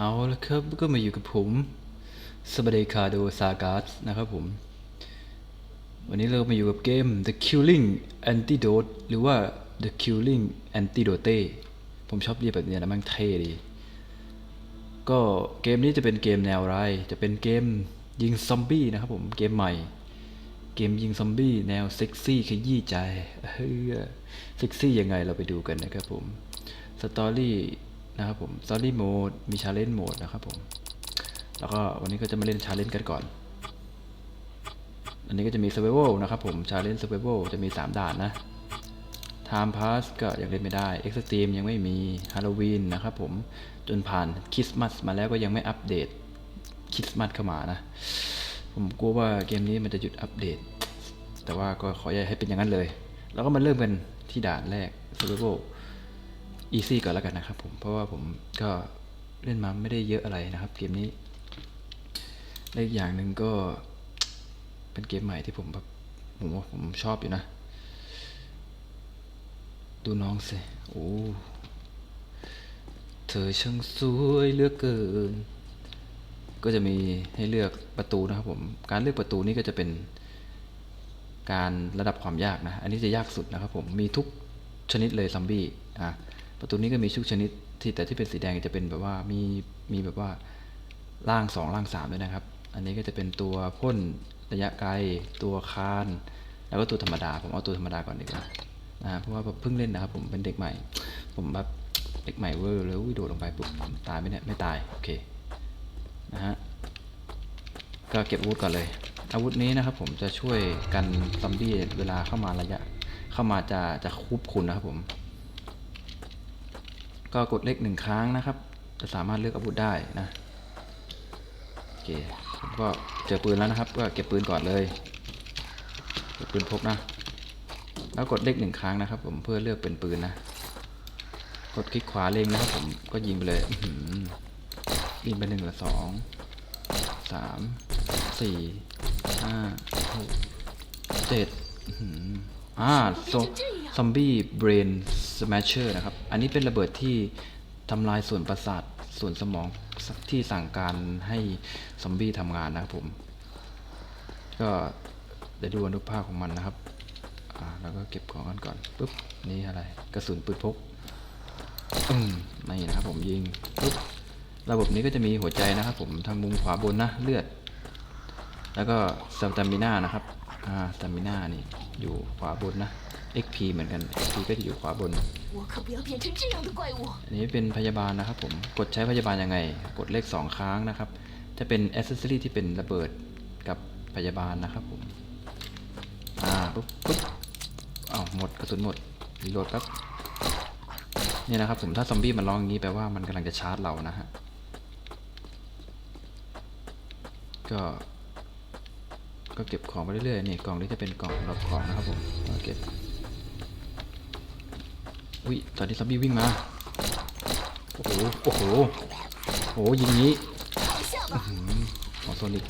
เอาละครับก็มาอยู่กับผมสบเดคาโดซาการ์สนะครับผม วันนี้เรามาอยู่กับเกม The Killing Antidote หรือว่า The Killing Antidote ผมชอบเรียกแบบนี้นะมันเท่ดี ก็เกมนี้จะเป็นเกมแนวไรจะเป็นเกมยิงซอมบี้นะครับผม เกมใหม่ เกมยิงซอมบี้แนวเซ็กซี่ขยี้ใจเฮ้ยเซ็กซี่ยังไงเราไปดูกันนะครับผม สตอรี่ นะครับผมสตอรี่โหมดมีชาเลนจ์โหมดนะครับผม แล้วก็วันนี้ก็จะมาเล่นชาเลนจ์กันก่อน อันนี้ก็จะมี Survival นะครับผมชาเลนจ์ Survival จะมี 3 ด่านนะ Time Pass ก็ยังเล่นไม่ได้ Extreme ยังไม่มี Halloween นะครับผม จนผ่านคริสต์มาสมาแล้วก็ยังไม่อัปเดตคริสต์มาสเข้ามานะ ผมกลัวว่าเกมนี้มันจะหยุดอัปเดต แต่ว่าก็ขออย่าให้เป็นอย่างนั้นเลย แล้วก็มาเริ่มกันที่ด่านแรก Survival Easy ก่อนแล้วกันนะครับผมเพราะว่าผมก็เล่นมาไม่ได้เยอะอะไรนะครับ เกมนี้และอีกอย่างหนึ่งก็เป็นเกมใหม่ที่ผมแบบผมว่าผมชอบอยู่นะ ดูน้องสิโอ้เธอช่างสวยเลือกเกิน ก็จะมีให้เลือกประตูนะครับผมการเลือกประตูนี่ก็จะเป็นการระดับความยากนะ อันนี้จะยากสุดนะครับผมมีทุกชนิดเลยซอมบี้อะ ประตูนี้ก็มีทุกชนิดที่แต่ที่เป็นสีแดงจะเป็นแบบว่ามีมีแบบว่าล่างสองล่างสามด้วยนะครับ อันนี้ก็จะเป็นตัวพ่นระยะไกล ตัวคาน แล้วก็ตัวธรรมดา ผมเอาตัวธรรมดาก่อนดีกว่านะฮะเพราะว่าเพิ่งเล่นนะครับ ผมเป็นเด็กใหม่ ผมแบบเด็กใหม่เวอร์เลยอุ้ยโดดลงไปปุ๊บตายไหมเนี่ยไม่ตายโอเคนะฮะก็เก็บอาวุธก่อนเลย อาวุธนี้นะครับ ผมจะช่วยกันซอมบี้เวลาเข้ามาระยะ เข้ามาจะจะคุบคุณนะครับผม ก็กดเลขหนึ่งครั้งนะครับ จะสามารถเลือกอาวุธได้นะโอเคผมก็เจอปืนแล้วนะครับ ก็เก็บปืนก่อนเลยเก็บปืนพกนะ แล้วกดเลขหนึ่งครั้งนะครับ ผมเพื่อเลือกเป็นปืนนะ กดคลิกขวาเล็งนะครับ ผมก็ยิงไปเลยอื้อหือยิงไปหนึ่งหรือสองสามสี่ห้าหกเจ็ดอื้อหืออ่าโซ ซอมบี้เบรนสแมชเชอร์นะครับ อันนี้เป็นระเบิดที่ทำลายส่วนประสาทส่วนสมองที่สั่งการให้ซอมบี้ทำงานนะครับผม ก็เดี๋ยวดูอนุภาคของมันนะครับอ่าแล้วก็เก็บของกันก่อนปุ๊บนี่อะไรกระสุนปืนพกอืมนี่นะครับผมยิงปุ๊บระบบนี้ก็จะมีหัวใจนะครับผมทางมุมขวาบนนะเลือด แล้วก็สตามิน่านะครับอ่าสตามิน่านี่อยู่ขวาบนนะ XP เหมือนกัน XP ก็จะอยู่ขวาบนอันนี้เป็นพยาบาลนะครับผมกดใช้พยาบาลยังไง กดเลข 2 ครั้งนะครับ จะเป็นอสเซสซอรี่ที่เป็นระเบิดกับพยาบาลนะครับผมอ่าปุ๊บปุ๊บเอ้าหมดกระสุนหมดรีโหลดครับนี่นะครับผมถ้าซอมบี้มันร้องอย่างนี้แปลว่ามันกำลังจะชาร์จเรานะฮะก็ก็เก็บของไปเรื่อยๆนี่กล่องนี้จะเป็นกล่องรับของนะครับผมเก็บ อุ้ยตอนนี้ซอมบี้วิ่งมา โอ้โห โอ้โหโอ้โหยิงนี้，ของโซนิก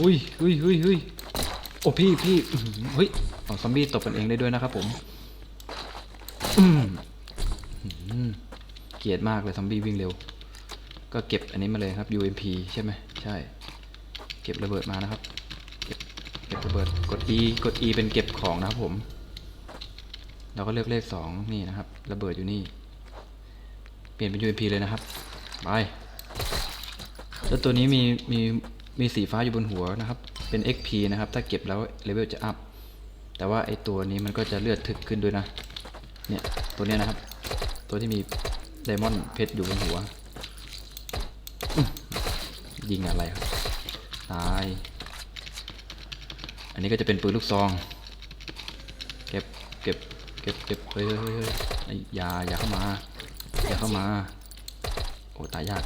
อุ้ยอุ้ยอุ้ยอุ้ยโอ้พี่พี่เฮ้ยของซอมบี้ตบกันเองได้ด้วยนะครับผมเกลียดมากเลยซอมบี้วิ่งเร็ว ก็เก็บอันนี้มาเลยครับ UMP ใช่ไหมใช่ เก็บระเบิดมานะครับ เก็บเก็บระเบิด กด E กด E เป็นเก็บของนะครับผม เราก็เลือกเลขสองนี่นะครับ ระเบิดอยู่นี่ เปลี่ยนเป็น UMP เลยนะครับ ไปแล้วตัวนี้มีมีมีสีฟ้าอยู่บนหัวนะครับ เป็น XP นะครับ ถ้าเก็บแล้วเลเวลจะอัพ แต่ว่าไอตัวนี้มันก็จะเลือดถึกขึ้นด้วยนะ เนี่ย ตัวเนี้ยนะครับ ตัวที่มีไดมอนด์เพชรอยู่บนหัว ยิงอะไรครับ ตาย อันนี้ก็จะเป็นปืนลูกซอง เก็บ เก็บ เก็บเก็บเฮ้ยเฮ้ยอย่าอย่าเข้ามาอย่าเข้ามา โอ้ตายยาก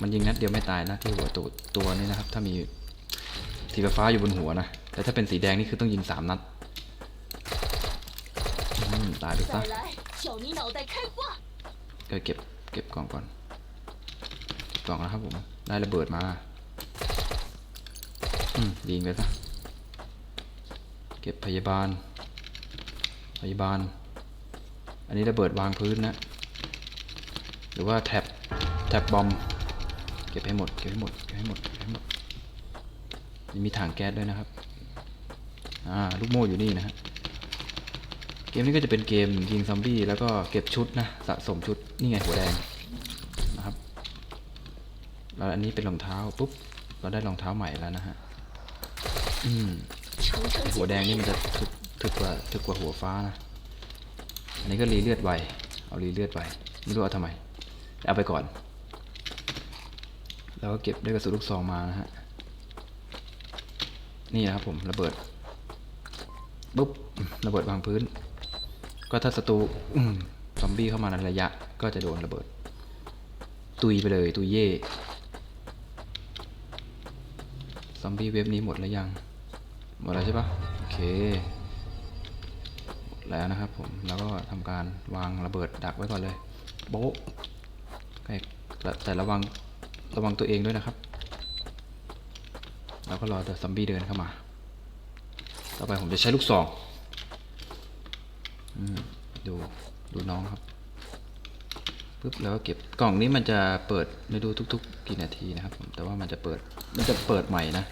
มันยิงนัดเดียวไม่ตายนะที่หัวตัวตัวนี้นะครับ ถ้ามีสีฟ้าอยู่บนหัวนะแต่ถ้าเป็นสีแดงนี่คือต้องยิงสามนัดตายไปซะเออเก็บเก็บกล่องก่อนกล่องนะครับผมได้ระเบิดมาอืมยิงไปซะเก็บพยาบาล พยาบาล อันนี้ระเบิดวางพื้นนะ หรือว่าแท็บ แท็บบอม เก็บให้หมด เก็บให้หมด เก็บให้หมด เก็บให้หมด มีถังแก๊สด้วยนะครับ อ่า ลูกโม่อยู่นี่นะฮะ เกมนี้ก็จะเป็นเกมยิงซอมบี้แล้วก็เก็บชุดนะ สะสมชุด นี่ไงหัวแดงนะครับ แล้วอันนี้เป็นรองเท้าปุ๊บ เราได้รองเท้าใหม่แล้วนะฮะ อืมหัวแดงนี่มันจะ ถึกกว่าถึกกว่าหัวฟ้านะ อันนี้ก็รีเลือดไว เอารีเลือดไปไม่รู้เอาทำไม เอาไปก่อน แล้วก็เก็บด้วยกระสุนลูกซองมานะฮะ นี่นะครับผมระเบิด ปุ๊บ ระเบิดวางพื้น ก็ถ้าศัตรูซอมบี้เข้ามาในระยะ ก็จะโดนระเบิด ตุยไปเลย ตุยเย่ ซอมบี้เว็บนี้หมดแล้วยัง หมดแล้วใช่ปะโอเค แล้วนะครับผมแล้วก็ทำการวางระเบิดดักไว้ก่อนเลยโบ๊ะแต่ระวังระวังตัวเองด้วยนะครับ แล้วก็รอเดี๋ยวซอมบี้เดินเข้ามา ต่อไปผมจะใช้ลูกซองอดูดูน้องครับปุ๊บแล้วก็เก็บกล่องนี้มันจะเปิดไม่รู้ทุก ๆ กี่นาทีนะครับผมแต่ว่ามันจะเปิดมันจะเปิดใหม่นะ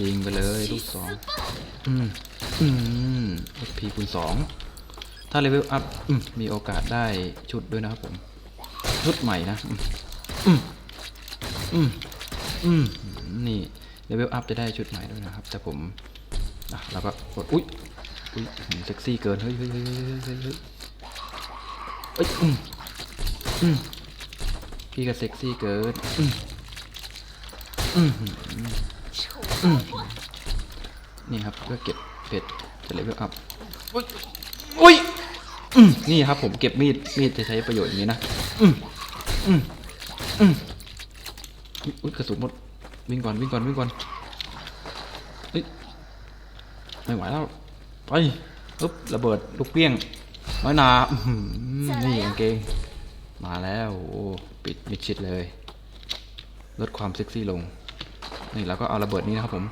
ยิงไปเลยลูกสองอืมอืมพีคูณสองถ้าเลเวลอัพมีโอกาสได้ชุดด้วยนะครับผม ชุดใหม่นะอืมอืมอืมนี่เลเวลอัพจะได้ชุดใหม่ด้วยนะครับ แต่ผมอะเราก็กดอุ้ยอุ้ยเซ็กซี่เกินเฮ้ยเฮ้ยเฮ้ยเฮ้ยเฮ้ยเฮ้ยเฮ้ยอืมอืมพี่ก็เซ็กซี่เกินอืมอืม นี่ครับเพื่อเก็บเพชรจะเลเวลอัพอุ้ยอุ้ยอืมนี่ครับผมเก็บมีดมีดจะใช้ประโยชน์อย่างนี้นะอืมอืมอืมอุ๊ยอุ้ยกระสุนหมดวิ่งก่อนวิ่งก่อนวิ่งก่อนเฮ้ยไม่ไหวแล้วไปปึ๊บระเบิดลูกเปี้ยงน้อยหนาอื้อหือนี่กางเกงมาแล้วโอ้ปิดมิดชิดเลย ลดความเซ็กซี่ลง นี่แล้วก็เอาระเบิดนี้นะครับผม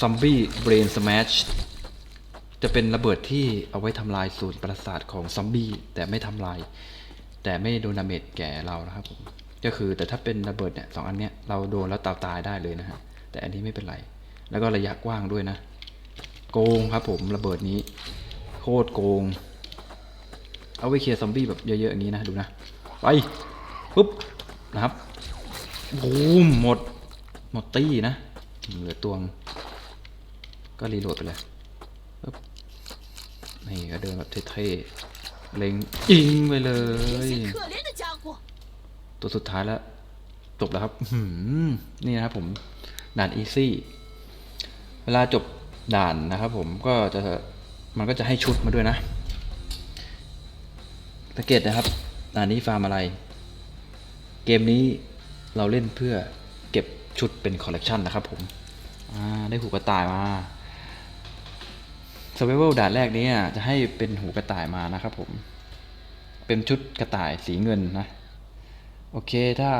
ซอมบี้เบรนสแมชจะเป็นระเบิดที่เอาไว้ทำลายศูนย์ประสาทของซอมบี้แต่ไม่ทำลาย แต่ไม่โดนดาเมจแก่เรานะครับผมก็คือแต่ถ้าเป็นระเบิดเนี่ยสองอันเนี้ยเราโดนแล้วตายตายได้เลยนะฮะแต่อันนี้ไม่เป็นไร แล้วก็ระยะกว้างด้วยนะ โกงครับผมระเบิดนี้ โคตรโกง เอาไว้เคลียร์ซอมบี้แบบเยอะๆอย่างนี้นะดูนะไปปุ๊บนะครับบูมหมด มดตี้นะ เหลือตัวงก็รีโหลดไปเลยนี่ก็เดินแบบเท่ๆ เล็งยิงไปเลย ตัวสุดท้ายแล้ว จบแล้วครับนี่นะครับผม ด่านอีซี่ เวลาจบด่านนะครับผมก็จะมันก็จะให้ชุดมาด้วยนะสังเกตนะครับด่านนี้ฟาร์มอะไร เกมนี้เราเล่นเพื่อเก็บ ชุดเป็นคอลเลกชันนะครับผมได้หูกระต่ายมา s u r v i v a l ด่านแรกนี้จะให้เป็นหูกระต่ายมานะครับผม เป็นชุดกระต่ายสีเงินนะ โอเคถ้า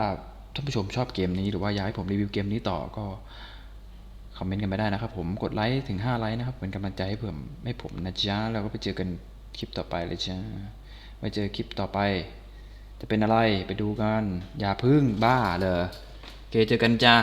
ท่านผู้ชมชอบเกมนี้หรือว่าอยากให้ผมรีวิวเกมนี้ต่อก็คอมเมนต์กันไปได้นะครับผมกดไลค์ถึง 5 ไลค์นะครับเป็นกำลังใจให้ผมให้ผมนะจ๊ะแล้วก็ไปเจอกันคลิปต่อไปเลยจ้าไว้เจอคลิปต่อไป จะเป็นอะไรไปดูกัน อย่าพึ่งบ้าเลย เคเจอกันจ้า